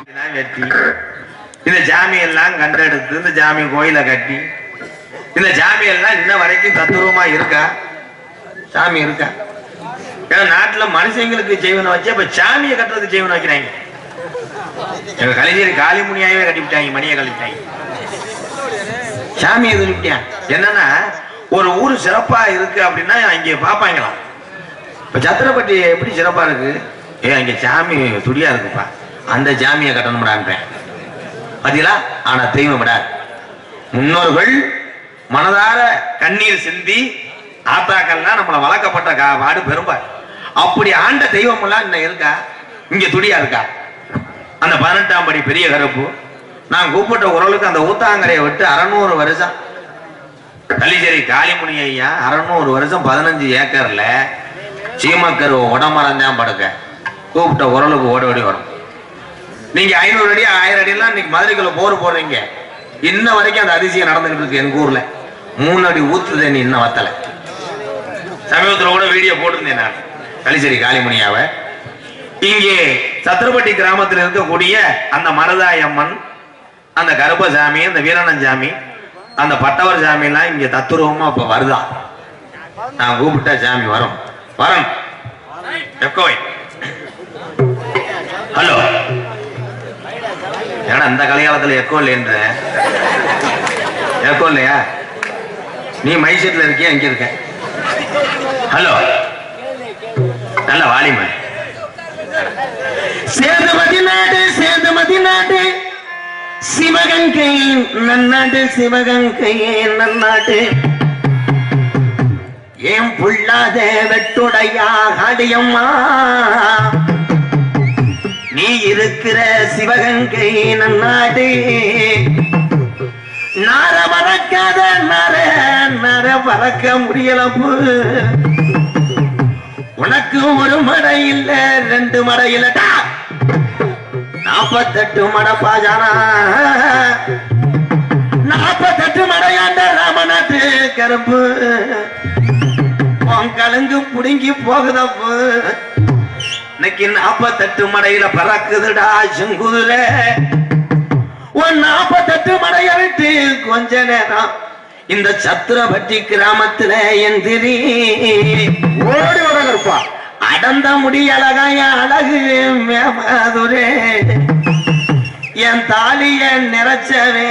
இதெல்லாம் இந்த ஜாமியெல்லாம் கண்டெடுத்து இந்த ஜாமி கோயிலை கட்டி இந்த ஜாமியெல்லாம் இன்ன வரைக்கும் தத்துவமா இருக்கா? சாமி இருக்கா? ஏன்னா நாட்டுல மனுஷங்களுக்கு ஜெய்வனை வச்சு அப்ப சாமியை கட்டுறதுக்கு ஜெய்வனை வைக்கிறாங்க. எங்க கலைஞர் காளிமுனியாவே கட்டிவிட்டாங்க மணியை கழிட்டாங்க சாமியை சொல்லிவிட்டான். என்னன்னா ஒரு ஊர் சிறப்பா இருக்கு அப்படின்னா இங்க பாப்பாங்களாம் இப்ப சத்திரப்பட்டி எப்படி சிறப்பா இருக்கு? ஏ அங்க சாமி துடியா இருக்குப்பா. அந்த சாமியை கட்டணும்டான்றேன் பாத்தீங்களா? ஆனா தெய்வம் முன்னோர்கள் மனதார கண்ணீர் சிந்தி ஆத்தாக்கள்லாம் நம்மள வளர்க்கப்பட்ட கா- பாடு பெரும்பாடு அப்படி ஆண்ட தெய்வம் எல்லாம் இன்னும் இருக்கா? இங்க துடியா இருக்கா? அந்த பதினெட்டாம் படி பெரிய கருப்பு. நான் கூப்பிட்ட உரலுக்கு அந்த ஊத்தாங்கரையை விட்டு அறநூறு வருஷம். கலிச்சேரி காளிமுனி ஐயா அறநூறு வருஷம் பதினஞ்சு ஏக்கர்ல சீமக்கரு உடமரம் படுக்க. கூப்பிட்ட உரலுக்கு ஓடோடி ஓடி வரும். நீங்க ஐநூறு அடி ஆயிரம் அடி எல்லாம் இன்னைக்கு மதுரைக்குள்ள போர் போடுறீங்க. இன்ன வரைக்கும் அந்த அதிசயம் நடந்துகிட்டு இருக்கு எங்க ஊர்ல. மூணு அடி ஊத்து தண்ணி இன்னும் வத்தல. சமீபத்துல கூட வீடியோ போட்டிருந்தேன் நான். கலிச்சேரி காளிமுனியாவை இங்கே சத்திரப்பட்டி கிராமத்தில் இருக்கக்கூடிய அந்த மரதாயம்மன் அம்மன் அந்த கருப்பசாமி அந்த வீரணன் அந்த பட்டவர் சாமி எல்லாம் இங்க தத்துருவமா இப்ப வருதான் நான் கூப்பிட்டா சாமி வரும். வரும். எக்கோய் ஹலோ ஏன்னா இந்த கலையாளத்துல எக்கோ இல்லைன்ற? எக்கோ இல்லையா? நீ மைசூர்ல இருக்கியா? இங்க இருக்க. ஹலோ நல்ல வாலிமன் சேதுமதி நாடு சேதுமதி நாடு. சிவகங்கை நன்னாடு சிவகங்கையே நன்னாடு? ஏன் புள்ளாத வெட்டுடையா அடியம்மா நீ இருக்கிற சிவகங்கை நன்னாடு. நார மறக்காத நர நர மறக்க முடியலப்பு. உனக்கு ஒரு மடை இல்ல ரெண்டு மடை நாப்பத்தெட்டு மடை பாஜானா நாப்பத்தெட்டு மடையாண்ட ராமநாட்டு கருப்பு கலங்கு புடுங்கி போகுதப்பு. இன்னைக்கு நாப்பத்தெட்டு மடையில பறக்குதுடா செங்குதுல. உன் நாப்பத்தெட்டு மடைய விட்டு கொஞ்ச நேரம் இந்த சத்திரபட்டி கிராமத்துல எந்திரி. ஓடி வர இருப்பா அடந்த முடி அழகாய அழகு மேமதுரே என் தாலிய நிறைச்சவே.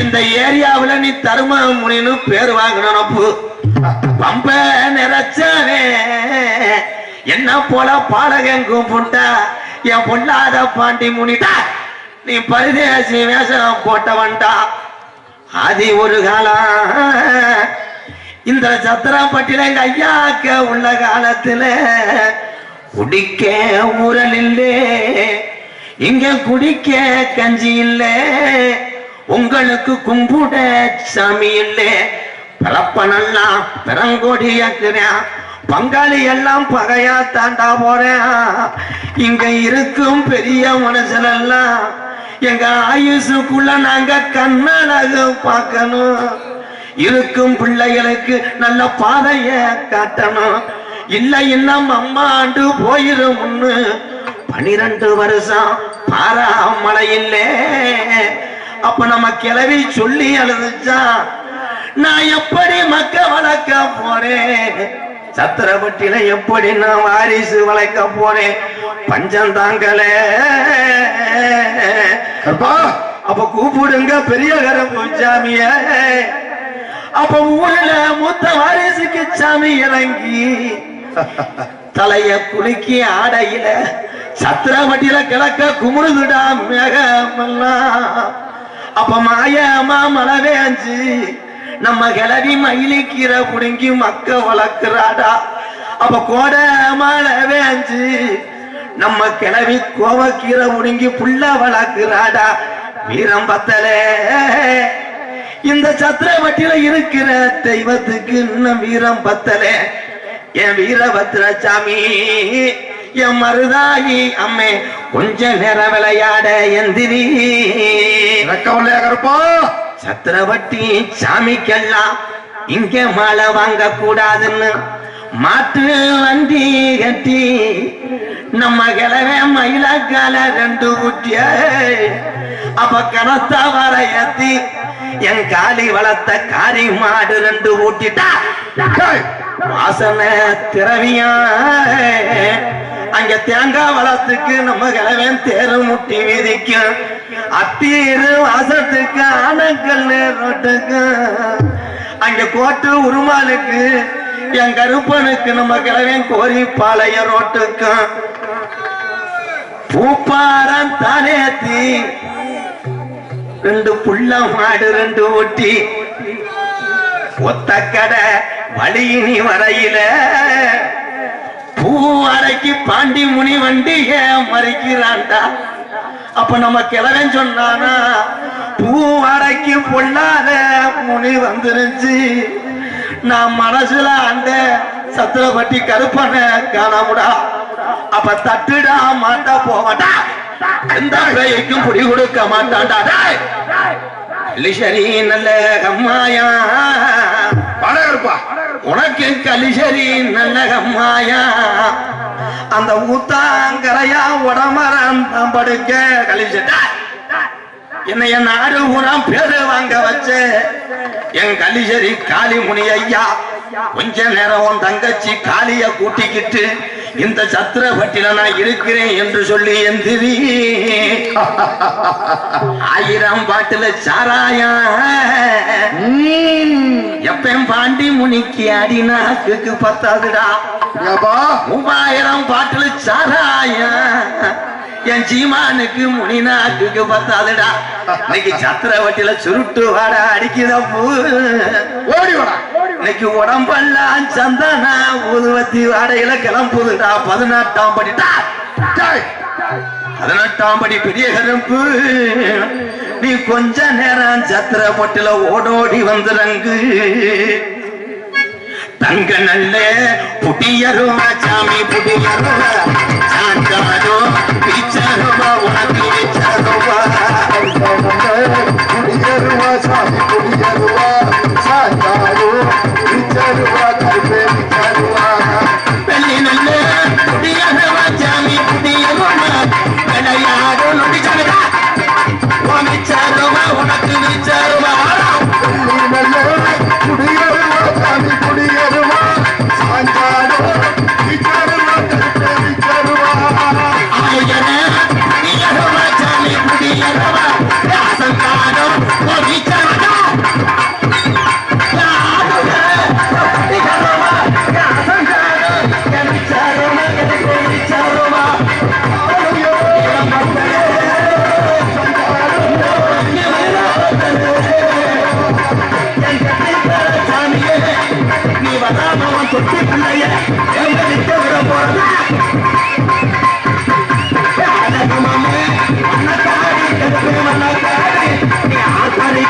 இந்த ஏரியாவுல நீ தரும முனின்னு பேர் வாங்கணும் பம்ப நிறைச்சவே. என்ன போல பாடகன் கூப்பிட்டா என் பொல்லாத பாண்டி முனிட்டா நீ பரிதேசி வேஷம் போட்டவன்டா. அது ஒரு காலம். இந்த சத்திரப்பட்டில எங்க ஐயாக்க உள்ள காலத்துல குடிக்க ஊரல் இல்லே. இங்க குடிக்க கஞ்சி இல்ல. உங்களுக்கு கும்பிட சாமி இல்லே. பிறப்பனெல்லாம் பெருங்கொடியாக்குறேன் பங்காளி எல்லாம் பகையா தாண்டா போறேன் இங்க இருக்கும் பெரிய மனுஷனெல்லாம் எங்க ஆயுசுக்குள்ள நாங்க கண்ணழகு பார்க்கணும். இருக்கும் பிள்ளைகளுக்கு நல்ல பாதைய காட்டணும். இல்ல இன்னும் அம்மா ஆண்டு போயிரும்னு பனிரெண்டு வருஷம் பாராமலை இல்லே அப்ப நம்ம கிளவி சொல்லி அழுதுச்சா? நான் எப்படி மக்க வளர்க்க போறேன்? சத்திரப்பட்டியில எப்படி நான் வாரிசு வளர்க்க போறேன்? பஞ்சம் தாங்கலே. அப்ப கூப்பிடுங்க பெரிய சாமிய. அப்ப ஊர்ல மூத்த வாரிசுக்கு சாமி இறங்கி தலைய குலுக்கி ஆடையில சத்திரவட்டியில கிழக்க குமுறுதுடா மேகமெல்லாம் அப்ப மாயமா மழை வேஞ்சு நம்ம கிளவி மயிலிக்கீரை புடுங்கி மக்க வளர்க்கிறாடா. அப்ப கோடை மழை வேஞ்சு நம்ம கிளவி கோவக்கீரை முடுங்கி புள்ள வளர்க்கிறாடா. வீரம் பத்தலே இந்த சத்திரவட்டியில இருக்கிற தெய்வத்துக்கு இன்னும் வீரம் பத்தலே. என் வீரபத்ர சாமி என் மருதாயி அம்மே கொஞ்ச நேரம் விளையாட எந்திரி. கருப்பா சத்திரவட்டி சாமிக்கெல்லாம் இங்க மழை வாங்க கூடாதுன்னு மாட்டு வண்டி கட்டி நம்ம கிழவே மயிலக்கால ரெண்டு ஊட்டிய. அப்ப கனத்த வர ஏத்தி என் காலி வளர்த்த காரி மாடு ரெண்டு ஊட்டிட்டா. வாசனை திரவியா அங்க தேங்காய் வளத்துக்கு நம்ம கிழவன் தேரு முட்டி வீதிக்கும் அத்தீரு வாசத்துக்கு ஆனக்கல் ரோட்டுக்கு. அங்க கோட்டு உருமாலுக்கு என் கருப்பனுக்கு நம்ம கிழவன் கோரி பாளைய ரோட்டுக்கும் பூப்பாரம் தானேத்தி ரெண்டு புள்ள மாடு ரெண்டு ஒட்டி. ஒத்த கடை வழியினி வரையில. பூ அரைக்கு பாண்டி முனி வண்டி ஏன் மறைக்கிறான்டா. அப்ப நம்ம கிழவன் சொன்னானா பூ அரைக்கு பொல்லாத முனி வந்துருச்சு. நான் மனசுல அந்த சத்திரப்பட்டி கருப்பனை காணாமுடா. அப்ப தட்டுடா மாட்டா போவடா எந்த பேய்க்கும் புடி கொடுக்க மாட்டான்டா. டேய். லிஷரி நல்ல அம்மாயா வாடகை இருப்பா உனக்கு கலிசரி நல்ல அம்மாயா அந்த ஊத்தாங்கரையா உடமரம் தான் படுக்க கலிசட்டா என்னைய நாடு ஊராம் பேரு வாங்க வச்ச. என் கலிசரி காளி முனி ஐயா கொஞ்ச நேரம் உன் தங்கச்சி காளிய கூட்டிக்கிட்டு இந்த சத்திரப்பட்டில நான் இருக்கிறேன் என்று சொல்லி எந்திரி. ஆயிரம் பாட்டுல சாராயா. எப்பயும் பாண்டி முனிக்கு அடினாக்கு பத்தாதுடா. மூவாயிரம் பாட்டுல சாராயா. என் சீமானுக்கு முனிநாக்குக்கு பத்தாதுடா. இன்னைக்கு சத்திரவட்டியில சுருட்டு வாட அடிக்குதப்பூ ஓடி வாடா. இன்னைக்கு உடம்பெல்லாம் சந்தனா ஊதுவத்தி வாடையில கிளம்புதுடா. பதினெட்டாம் படிடா டேய், பதினெட்டாம் படி பெரிய கருப்பு நீ கொஞ்ச நேரம் சத்திர பொட்டில ஓடோடி வந்துறங்கு தங்க நல்ல புட்டியருவா சாமி புட்டியருவா சாண்டாரோ I'm not going to be able to. I'm not going.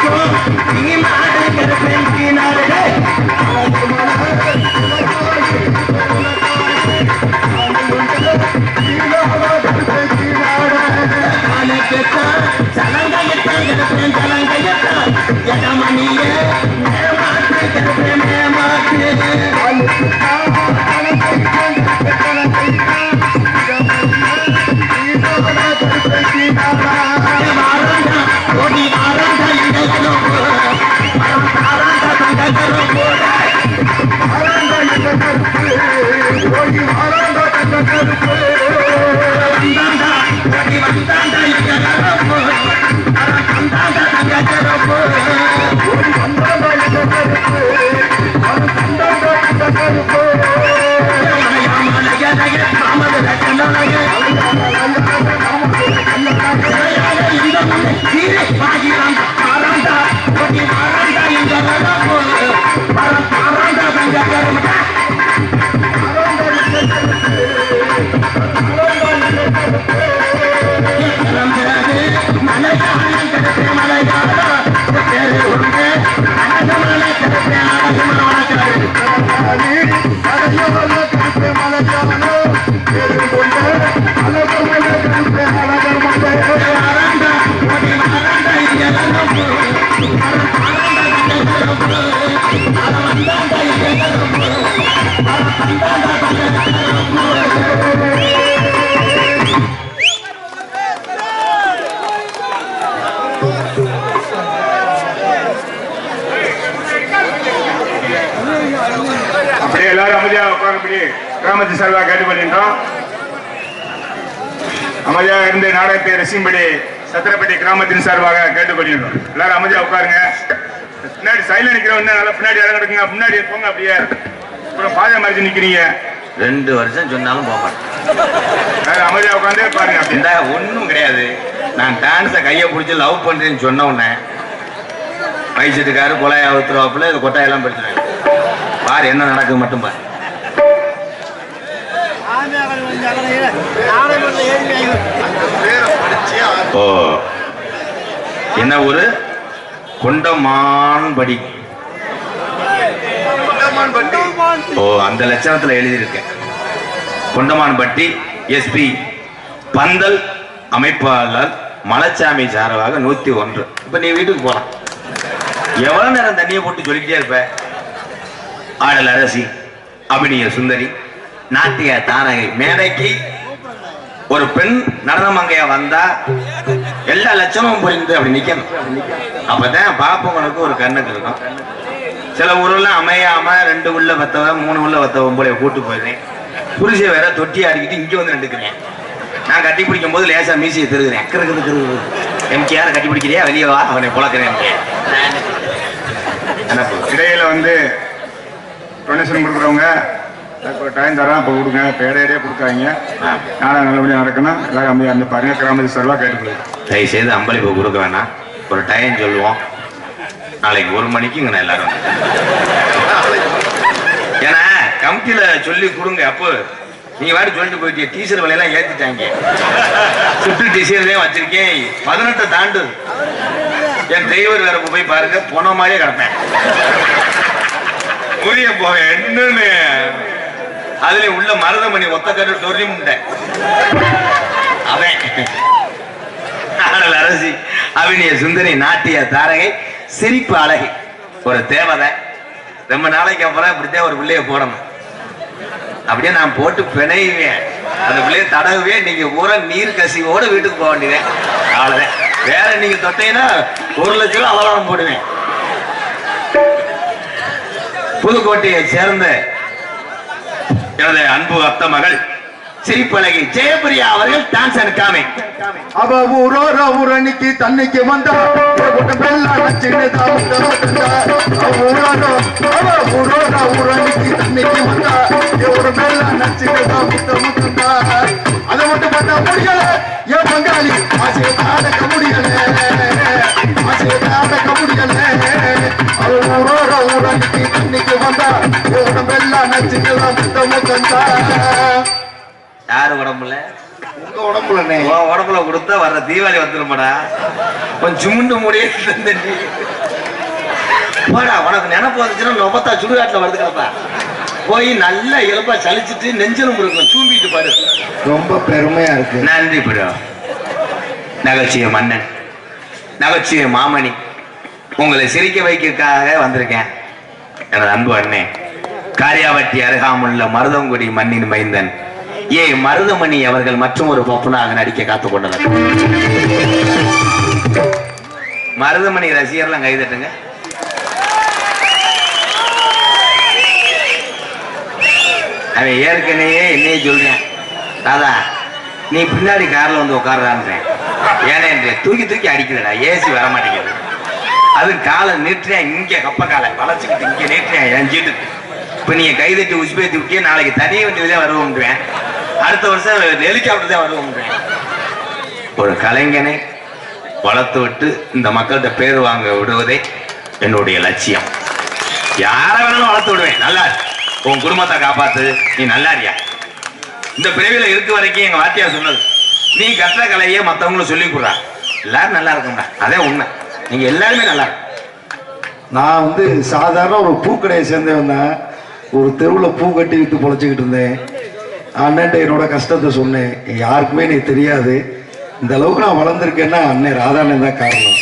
போறதா உட்காரப்படி கிராமத்து சார்பாக கேட்டுக்கொள்கின்றோம் அமைதியாக இருந்து நாடகத்தை ரசிக்கும்படி சத்திரப்பட்டி கிராமத்தின் சார்பாக கேட்டுக்கொள்கின்றோம் எல்லாரும் அமைதியா உட்காருங்க. பின்னாடி சைடுல நிக்கிறவங்க நல்லா பின்னாடி எடுக்குங்க முன்னாடி போங்க அப்படியே. அப்புறம் பாதை மறைச்சு நிக்கிறீங்க. ரெண்டு வருஷம் சொன்னாலும் போக மாட்டேன். அமைதியா உட்காந்து பாருங்க அப்படி இந்த ஒண்ணும் கிடையாது. நான் டான்ஸை கையை பிடிச்சி லவ் பண்றேன்னு சொன்ன உடனே வயசுட்டுக்காரு கொலையா ஊத்துருவாப்புல இது கொட்டாயெல்லாம் படுத்துருவேன் பாரு என்ன நடக்குது மட்டும் பாரு. ஓ. என்ன ஊரு? கொண்டமான்படி. ஓ அந்த லட்சணத்துல எழுதியிருக்கேன். கொண்டமான்பட்டி எஸ்பி பந்தல் அமைப்பாளர் மலைச்சாமி சார்பாக நூத்தி ஒன்று. இப்ப நீ வீட்டுக்கு போலாம். எவ்வளவு நேரம் தண்ணியை போட்டு சொல்லிக்கிட்டே இருப்ப? ஆடல் அரசி அபிநய சுந்தரி நாட்டிய தாரகை மேடைக்கு ஒரு பெண் நடனமங்கையா வந்தா எல்லா லட்சணமும் புரிந்து அப்படி நிக்கணும். அப்பதான் பாப்பவங்களுக்கு ஒரு கண்ணுக்கு இருக்கும். சில ஊர்ல அமையாம ரெண்டு உள்ள வத்தவன் மூணு உள்ள வத்தவன் போல கூட்டு போயிருந்தேன் புருஷன் வேற தொட்டி ஆடிக்கிட்டு இங்க வந்து நின்றுக்கிறேன் நான் கட்டி பிடிக்கும் போது லேசா மீசியை திருகுறேன். கிறுக்குது கிறுக்குது எம்கேஆர் கட்டி பிடிக்கிறியா? வெளியே வா அவனை புழக்கிறேன் இடையில வந்து டொனேஷன் கொடுக்குறவங்க இப்போ டைம் தரோம் அப்போ கொடுங்க. பேடையே கொடுக்காதீங்க. நானும் நல்லபடியாக நடக்கணும். எல்லாரும் அமைதியாக இருந்து பாருங்க. கிராமத்து சார்பாக கேட்டுக்கொள்ளுங்க தயவு செய்து அம்பளிப்பு கொடுக்க வேணாம். ஒரு டைம் சொல்லுவோம். நாளைக்கு ஒரு மணிக்கு இங்க எல்லாரும் ஏன்னா கமிட்டியில சொல்லி கொடுங்க. அப்போ நீங்க வாடி சொல்லிட்டு போயிட்டீங்க. டீச்சர் விலையெல்லாம் ஏத்திட்டாங்க. சுட்டு டீச்சர் தான் வச்சிருக்கேன். பதினெட்டை தாண்டு. என் டிரைவர் வேற போய் பாருங்க. போன மாதிரியே கிடப்பேன். புரிய போவேன். என்னன்னு? அதுல உள்ள மருதமணி ஒத்த கரு டொரி முண்டை. அவன். ஆடல் அரசி அபிநய சுந்தரி நாட்டிய தாரகை சிரிப்பு அழகி. ஒரு தேவதை. ரொம்ப நாளைக்கு அப்புறம் இப்படித்தான் ஒரு பிள்ளைய போடணும். அப்படியே நான் போட்டு பிணையுவேன் அந்த பிள்ளைய தடவுவேன் நீங்க பூரா நீர் கசிவோட வீட்டுக்கு போக வேண்டியதேன் அவ்வளவுதான். வேற நீங்க தொட்டீங்கன்னா ஒரு லட்சம் ரூபா அலவாரம் போடுவேன். புதுக்கோட்டையை சேர்ந்த எனது அன்பு அத்த மகள் சிரிப்பழகி ஜெயபிரியா அவர்கள் டான்ஸ் அண்ட் காமி அவ ஊரோர ஊரணிக்கு தன்னைக்கு வந்தா ஊரோர ஊரணிக்கு வந்தா ஒரு வெள்ளம் நச்சுன்னு முத்த அதை மட்டும் பண்ண முடியல என் பங்காளி ஆசையை யாரு உடம்புல? உங்க உடம்புலனே உன் உடம்புல கொடுத்தா வர்ற தீபாவளி வந்துருமாடா. கொஞ்சம் சுமுண்டு முடியே தந்தண்டி போடா உனக்கு நினப்பு வந்துச்சுன்னா நொபத்தா சுடுகாட்டுல வருது கிடப்பா. போய் நல்லா இயல்பா சலிச்சிட்டு நெஞ்சலும் இருக்கும் தூம்பிட்டு பாரு. ரொம்ப பெருமையா இருக்கு. நன்றி பிரியா நகைச்சுவை மன்னன். நகைச்சுவை மாமணி. உங்களை சிரிக்க வைக்கிறதுக்காக வந்திருக்கேன். எனது அன்பு அண்ணே. காரியாவட்டி அருகாமுள்ள மருதங்குடி மண்ணின் மைந்தன். ஏ மருதமணி அவர்கள் மற்றும் ஒரு பப்புனாக நடிக்க காத்துக் கொண்டனர் மருதமணி ரசிகர்லாம் கைதட்டுங்க அவன் ஏற்கனவே என்னையே சொல்றேன். தாதா நீ பின்னாடி கார்ல வந்து உட்கார்றான்றேன். ஏனே தூக்கி தூக்கி அடிக்குதுடா ஏசி வர மாட்டேங்குது அது காலை நீட்டுறேன் இங்க கப்ப காலை வளர்ச்சிக்கிட்டு இங்க நீட்டுறேன் என் சீட்டுக்கு இப்ப நீங்க கைதட்டி உசுபேத்தி விட்டியே நாளைக்கு தனி வண்டியில தான் வருவோம்ன்றேன். அடுத்த வருஷம் ஹெலிகாப்டர் தான் வருவோம்ன்றேன். ஒரு கலைஞனை வளர்த்து விட்டு இந்த மக்கள்கிட்ட பேர் வாங்க விடுவதே என்னுடைய லட்சியம். யாரை வேணாலும் வளர்த்து விடுவேன். நல்லா உன் குடும்பத்தை காப்பாத்து. நீ நல்லா இருக்கியா? இந்த பிறவில இருக்க வரைக்கும் எங்க வாத்தியார் சொன்னது நீ கற்ற கலையை மற்றவங்களும் சொல்லி கொடுறா. எல்லாரும் நல்லா இருக்கும்டா. அதே உண்மை. நீங்க எல்லாருமே நல்லா இருக்கும் நான் வந்து சாதாரண ஒரு பூக்கடையை சேர்ந்தவன் தான். ஒரு தெருவில் பூ கட்டி விற்று பொழைச்சிக்கிட்டு இருந்தேன். அண்ணன்ட்ட என்னோட கஷ்டத்தை சொன்னேன். யாருக்குமே எனக்கு தெரியாது. இந்த அளவுக்கு நான் வளர்ந்துருக்கேன்னா அண்ணன் ராதாண்ணன் தான் காரணம்.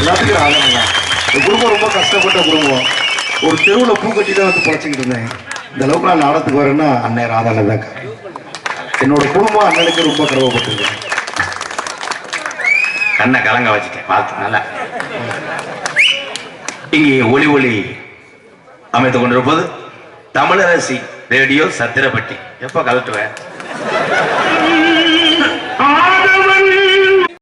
எல்லாத்துக்கும் ராதாண்ணன் தான். இந்த குடும்பம் ரொம்ப கஷ்டப்பட்ட குடும்பம். ஒரு தெருவில் பூ கட்டி தான் வந்து பொழைச்சிக்கிட்டு இருந்தேன். இந்த அளவுக்கு நான் நாடத்துக்கு வரேன்னா அண்ணன் ராதாண்ணன் தான் காரணம். என்னோட குடும்பம் அண்ணனுக்கு ரொம்ப கடவுப்பட்டிருக்கேன் கண்ணை கலங்க வச்சுட்டேன். பார்த்து நல்லா. இங்கே ஒளி ஒளி அமைத்துக் கொண்டிருப்பது தமிழரசி ரேடியோ சத்திரப்பட்டி. எப்போ கலட்டுவேன்